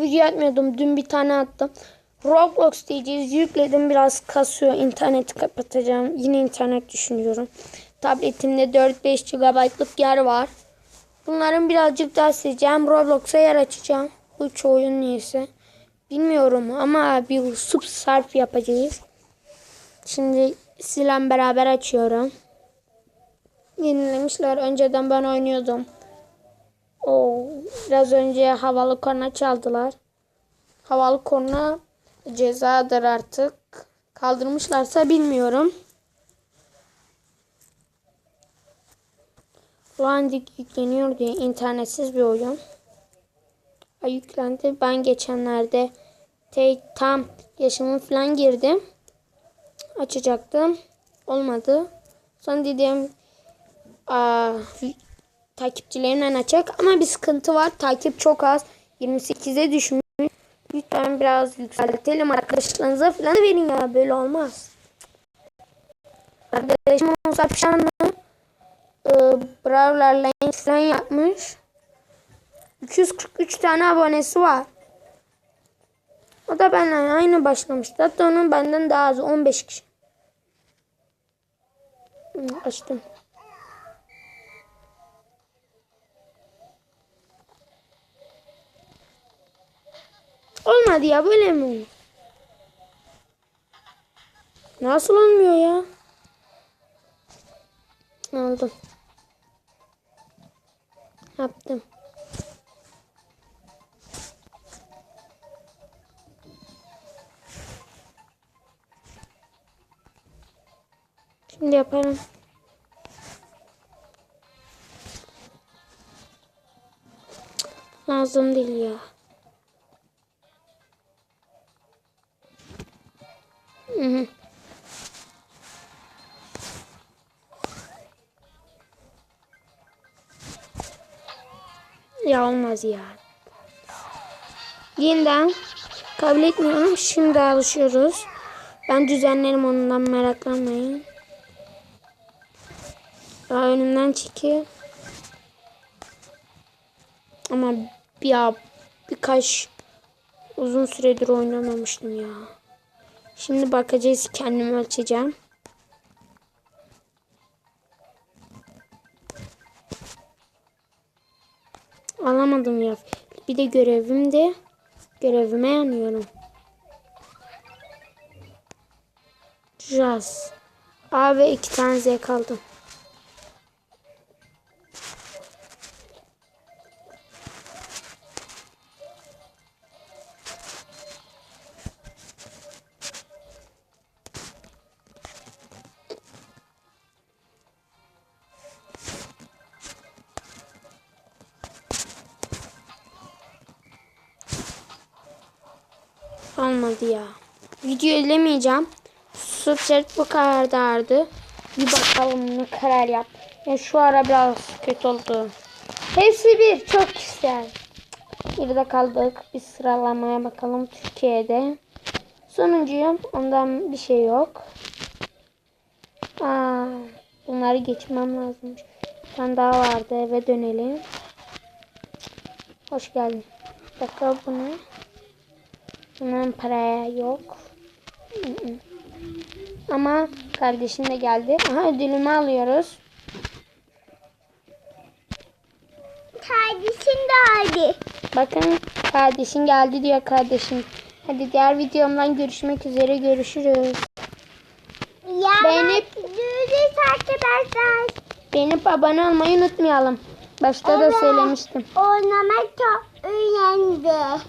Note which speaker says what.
Speaker 1: video atmıyordum. Dün bir tane attım. Roblox diyeceğiz. Yükledim biraz kasıyor. İnterneti kapatacağım. Yine internet düşünüyorum. Tabletimde 4-5 GB'lık yer var. Bunların birazcık daha sileceğim. Roblox'a yer açacağım. Bu çoğu oyun niyeyse. Bilmiyorum ama bir sub sarf yapacağız. Şimdi silen beraber açıyorum. Yenilemişler. Önceden ben oynuyordum. Oo, biraz önce havalı korna çaldılar. Havalı korna cezadır artık. Kaldırmışlarsa bilmiyorum. Landik yükleniyor diye internetsiz bir oyun. Ay, yüklendi. Ben geçenlerde te, tam yaşımı falan girdim. Açacaktım. Olmadı. Sonra dedim aa, takipçilerimle açacak ama bir sıkıntı var. Takip çok az. 28'e düşmüş. Lütfen biraz yükseltelim. Arkadaşlarınıza falan verin ya. Böyle olmaz. Arkadaşım olsa Şanlı e, Brawler Lane falan yapmış. 243 tane abonesi var. O da benimle aynı başlamıştı. Hatta onun benden daha az 15 kişi. Açtım. Olmadı ya böyle mi? Nasıl olmuyor ya? Aldım. Yaptım. Şimdi yaparım. Lazım değil ya. Ya olmaz ya. Yeniden kabul etmiyorum. Şimdi alışıyoruz. Ben düzenlerim ondan meraklanmayın. Daha önümden çekil. Ama ya birkaç uzun süredir oynamamıştım ya. Şimdi bakacağız kendimi ölçeceğim. Alamadım ya. Bir de görevim de görevime yanıyorum. Jazz. A ve iki tane Z kaldı. Olmadı ya. Video izlemeyeceğim. Subset bu kadardı. Bir bakalım ne karar yap. Ya şu ara biraz kötü oldu. Hepsi bir. Çok güzel. Geride kaldık. Bir sıralamaya bakalım Türkiye'de. Sonuncuyum. Ondan bir şey yok. Aa, bunları geçmem lazım. Bir tane daha vardı. Eve dönelim. Hoş geldin. Bir dakika bu ne? Bunun paraya yok. Ama kardeşim de geldi. Aha ödülümü alıyoruz.
Speaker 2: Kardeşin geldi.
Speaker 1: Bakın kardeşin geldi diyor kardeşim. Hadi diğer videomdan görüşmek üzere görüşürüz.
Speaker 2: Ya
Speaker 1: Beğenip-
Speaker 2: görüşürüz arkadaşlar.
Speaker 1: Beğenip abone olmayı unutmayalım. Başta da
Speaker 2: Evet.
Speaker 1: söylemiştim.
Speaker 2: Oynamak çok önemli.